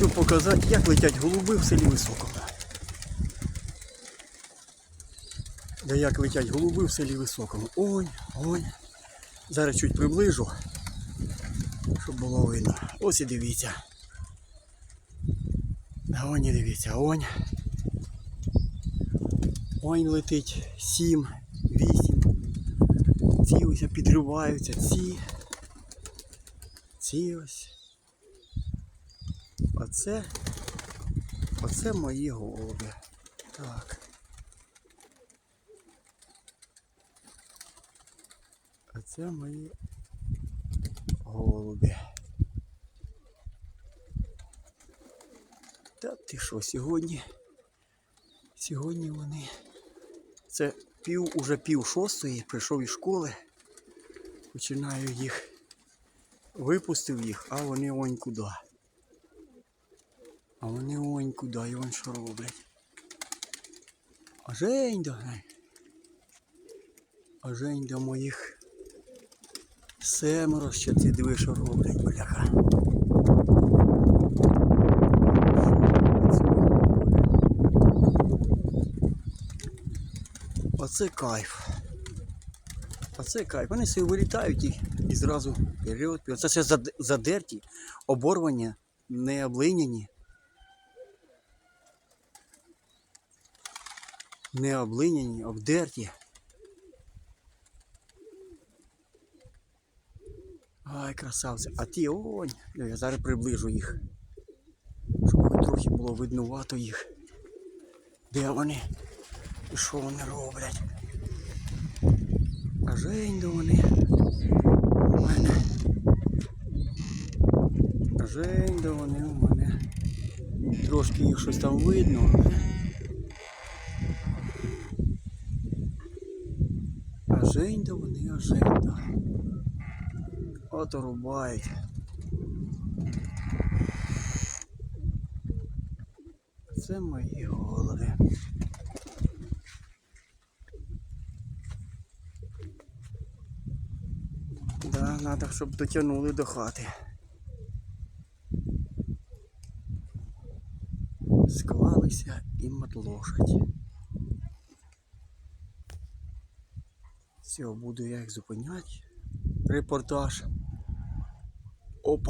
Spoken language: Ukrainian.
хочу показати, як летять голуби в селі Високому. Да як летять голуби в селі Високому. Ой, ой. Зараз чуть приближу, щоб було видно. Ось і дивіться. Он і дивіться, онь. Онь летить сім, вісім. Ці ось підриваються, ці. Ці ось. Оце. Оце мої голуби. Так. А це мої голуби. Та ти що, сьогодні? Сьогодні вони. Це пів, уже пів шостої, прийшов із школи. Починаю їх. Випустив їх, а вони онь куди. А вони онь куди, і он що роблять. А Жень до. А Жень до моїх семеро ще ці диви, що роблять, бляха. Оце кайф. Оце кайф. Вони собі вилітають і, і зразу вперед. Оце все задерті, оборвані, не облиняні. Не облиняні, обдерті. Ай, красавці. А ті онь. Я зараз приближу їх. Щоб трохи було виднувато їх. Де вони? І що вони роблять? А Жень, де вони? У мене. А Жень, де вони у мене. Трошки їх щось там видно. але- А Жень, де вони, а Жень, де. От рубають. Це мої голови. Да, надо, щоб дотягнули до хати. Склалися і мотлошать. Все, буду я їх зупиняти. Репортаж. Опа.